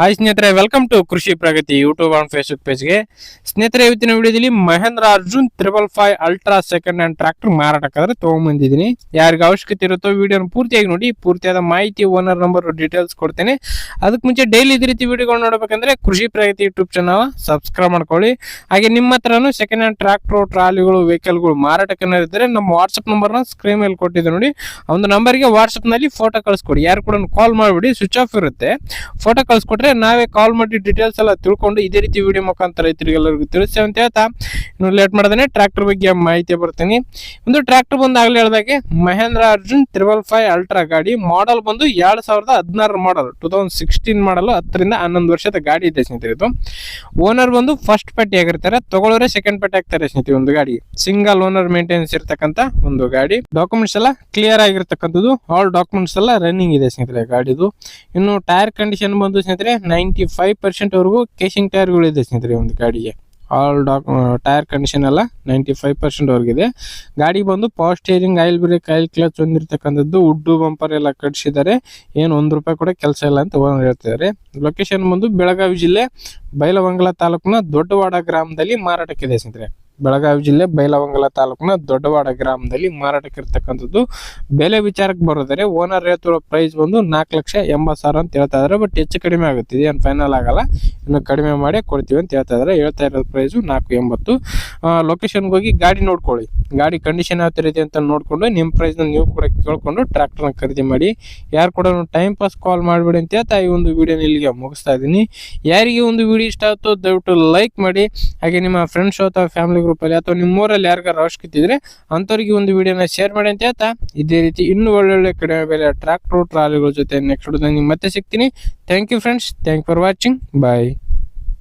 Hi ಸ್ನೇಹಿತರೆ welcome to Krishi Pragati YouTube and Facebook ಪೇಜ್ಗೆ ಸ್ನೇಹಿತರೆ, ಇವತ್ತಿನ ವಿಡಿಯೋದಲ್ಲಿ Mahindra Arjun triple five ultra second hand tractor ಮಾರಾಟಕ್ಕಾದ್ರೆ ತೊಗೊಂಬಂದಿದ್ದೀನಿ. ಯಾರಿಗೆ ಅವಶ್ಯಕತೆ ಇರುತ್ತೋ ವಿಡಿಯೋನ ಪೂರ್ತಿಯಾಗಿ ನೋಡಿ, ಪೂರ್ತಿಯಾದ ಮಾಹಿತಿ ಓನರ್ ನಂಬರ್ ಡೀಟೇಲ್ಸ್ ಕೊಡ್ತೇನೆ. ಅದಕ್ಕೆ ಮುಂಚೆ ಡೈಲಿ ಇದೇ ರೀತಿ ವಿಡಿಯೋಗಳು ನೋಡಬೇಕಂದ್ರೆ ಕೃಷಿ ಪ್ರಗತಿ ಯೂಟ್ಯೂಬ್ ಚಾನಲ್ ಸಬ್ಸ್ಕ್ರೈಬ್ ಮಾಡ್ಕೊಳ್ಳಿ. ಹಾಗೆ ನಿಮ್ಮ ಹತ್ರನೂ ಸೆಕೆಂಡ್ ಹ್ಯಾಂಡ್ ಟ್ರಾಕ್ಟರ್ ಟ್ರಾಲಿಗಳು ವೆಹಿಕಲ್ಗಳು ಮಾರಾಟಕ್ಕೆ ಇದ್ದರೆ ನಮ್ಮ ವಾಟ್ಸಪ್ ನಂಬರ್ನ ಸ್ಕ್ರೀನ್ ಮೇಲೆ ಕೊಟ್ಟಿದ್ದೆ ನೋಡಿ. ಒಂದು ನಂಬರ್ಗೆ ವಾಟ್ಸಪ್ನಲ್ಲಿ ಫೋಟೋ ಕಳಿಸ್ಕೊಡಿ. ಯಾರು ಕೂಡ ಕಾಲ್ ಮಾಡಿಬಿಡಿ ಸ್ವಿಚ್ ಆಫ್ ಇರುತ್ತೆ. ಫೋಟೋ ಕಳ್ಸಿಕೊಟ್ರೆ ನಾವೇ ಕಾಲ್ ಮಾಡಿ ಡೀಟೇಲ್ಸ್ ಎಲ್ಲ ತಿಳ್ಕೊಂಡು ಇದೇ ರೀತಿ ವಿಡಿಯೋ ಮುಖಾಂತರ ರೈತರಿಗೆಲ್ಲರಿಗೂ ತಿಳಿಸ್ತೇವೆ ಅಂತ ಹೇಳ್ತಾ. ಇನ್ನು ಲೇಟ್ ಮಾಡ್ದೇನೆ ಟ್ರ್ಯಾಕ್ಟರ್ ಬಗ್ಗೆ ಮಾಹಿತಿ ಬರ್ತೀನಿ. ಒಂದು ಟ್ರ್ಯಾಕ್ಟರ್ ಬಂದು ಆಗ್ಲೇ ಹೇಳ್ದಾಗೆ Mahindra Arjun triple five ultra ಗಾಡಿ ಮಾಡಲ್ ಬಂದು ಎರಡು ಸಾವಿರದ ಹದಿನಾರು model two thousand sixteen model ಹತ್ತರಿಂದ ಹನ್ನೊಂದು ವರ್ಷದ ಗಾಡಿ ಇದೆ ಸ್ನೇಹಿತರೆ ಇದು. ಓನರ್ ಬಂದು ಫಸ್ಟ್ ಪಟ್ಟಿ ಆಗಿರ್ತಾರೆ, ತಗೊಳ್ಳೋರೆ ಸೆಕೆಂಡ್ ಪಟ್ಟಿ ಆಗ್ತಾರೆ ಸ್ನೇಹಿತರೆ ಒಂದು ಗಾಡಿ. ಸಿಂಗಲ್ ಓನರ್ ಮೇಂಟೆನೆನ್ಸ್ ಇರ್ತಕ್ಕಂತ ಒಂದು ಗಾಡಿ. ಡಾಕ್ಯುಮೆಂಟ್ಸ್ ಎಲ್ಲ ಕ್ಲಿಯರ್ ಆಗಿರ್ತಕ್ಕಂಥದ್ದು ಆಲ್ ಡಾಕ್ಯುಮೆಂಟ್ಸ್ ಎಲ್ಲ ರನ್ನಿಂಗ್ ಇದೆ ಸ್ನೇಹಿತರೆ ಗಾಡಿದು. ಇನ್ನು ಟೈರ್ ಕಂಡೀಷನ್ ಬಂದು ಸ್ನೇಹಿತರೆ ನೈಂಟಿ ಫೈವ್ ಪರ್ಸೆಂಟ್ ವರೆಗೂ ಕೇಸಿಂಗ್ ಟೈರ್ಗಳು ಇದೆ ಸ್ನೇಹಿತರೆ ಒಂದು ಗಾಡಿಗೆ. ಆಲ್ ಡಾಕ್ ಟೈರ್ ಕಂಡೀಷನ್ ಎಲ್ಲ ನೈಂಟಿ ಫೈವ್ ಪರ್ಸೆಂಟ್ ವರೆಗಿದೆ ಗಾಡಿ ಬಂದು power steering oil brake oil clutch ಹೊಂದಿರತಕ್ಕಂಥದ್ದು wood bumper ಎಲ್ಲ ಕಟ್ಸಿದ್ದಾರೆ. ಏನು ಒಂದು ರೂಪಾಯಿ ಕೂಡ ಕೆಲಸ ಇಲ್ಲ ಅಂತ ಹೇಳ್ತಿದ್ದಾರೆ. ಲೊಕೇಶನ್ ಬಂದು ಬೆಳಗಾವಿ ಜಿಲ್ಲೆ ಬೈಲವಂಗಲ ತಾಲೂಕಿನ ದೊಡ್ಡವಾಡ ಗ್ರಾಮದಲ್ಲಿ ಮಾರಾಟಕ್ಕಿದೆ ಸ್ನೇಹಿತರೆ. ಬೆಳಗಾವಿ ಜಿಲ್ಲೆ ಬೈಲವಂಗಲ ತಾಲೂಕಿನ ದೊಡ್ಡವಾಡ ಗ್ರಾಮದಲ್ಲಿ ಮಾರಾಟಕ್ಕೆ ಇರ್ತಕ್ಕಂಥದ್ದು ಬೆಲೆ ವಿಚಾರಕ್ಕೆ ಬರೋದರೆ ಓನರ್ ಹೇಳ್ತಿರೋ ಪ್ರೈಸ್ ಬಂದು ನಾಲ್ಕು ಲಕ್ಷ ಎಂಬತ್ತು ಸಾವಿರ ಅಂತ ಹೇಳ್ತಾ ಇದ್ದಾರೆ. ಬಟ್ ಹೆಚ್ಚು ಕಡಿಮೆ ಆಗುತ್ತೆ. ಇದೇನು ಫೈನಲ್ ಆಗಲ್ಲ. ಇನ್ನು ಕಡಿಮೆ ಮಾಡಿ ಕೊಡ್ತೀವಿ ಅಂತ ಹೇಳ್ತಾ ಇದ್ದಾರೆ. ಹೇಳ್ತಾ ಇರೋದು ಪ್ರೈಸು ನಾಲ್ಕು ಎಂಬತ್ತು. ಲೊಕೇಶನ್ಗೆ ಹೋಗಿ ಗಾಡಿ ನೋಡ್ಕೊಳ್ಳಿ. ಗಾಡಿ ಕಂಡೀಷನ್ ಯಾವ ಥರ ಇದೆ ಅಂತ ನೋಡಿಕೊಂಡು ನಿಮ್ಮ ಪ್ರೈಸ್ನ ನೀವು ಕೂಡ ಕೇಳ್ಕೊಂಡು ಟ್ರ್ಯಾಕ್ಟರ್ನ ಖರೀದಿ ಮಾಡಿ. ಯಾರು ಕೂಡ ಟೈಮ್ ಪಾಸ್ ಕಾಲ್ ಮಾಡಬೇಡಿ ಅಂತ ಹೇಳ್ತಾ ಈ ಒಂದು ವಿಡಿಯೋನ ಇಲ್ಲಿಗೆ ಮುಗಿಸ್ತಾ ಇದ್ದೀನಿ. ಯಾರಿಗೆ ಒಂದು ವಿಡಿಯೋ ಇಷ್ಟ ಆಯ್ತು ದಯವಿಟ್ಟು ಲೈಕ್ ಮಾಡಿ. ಹಾಗೆ ನಿಮ್ಮ ಫ್ರೆಂಡ್ಸ್ ಅಥವಾ ಫ್ಯಾಮಿಲಿ ಗ್ರೂಪಲ್ಲಿ ಅಥವಾ ನಿಮ್ಮೂರಲ್ಲಿ ಯಾರಿಗಾರ ಅವಶ್ಯಕತೆ ಇದ್ದರೆ ಅಂಥವ್ರಿಗೆ ಒಂದು ವಿಡಿಯೋನ ಶೇರ್ ಮಾಡಿ ಅಂತ ಹೇಳ್ತಾ ಇದೇ ರೀತಿ ಇನ್ನೂ ಒಳ್ಳೊಳ್ಳೆ ಕಡಿಮೆ ಬೆಲೆ ಟ್ರ್ಯಾಕ್ಟರ್ ಟ್ರಾಲಿಗಳ ಜೊತೆ ನೆಕ್ಸ್ಟ್ ನಿಮ್ಗೆ ಮತ್ತೆ ಸಿಗ್ತೀನಿ. Thank you friends thank for watching bye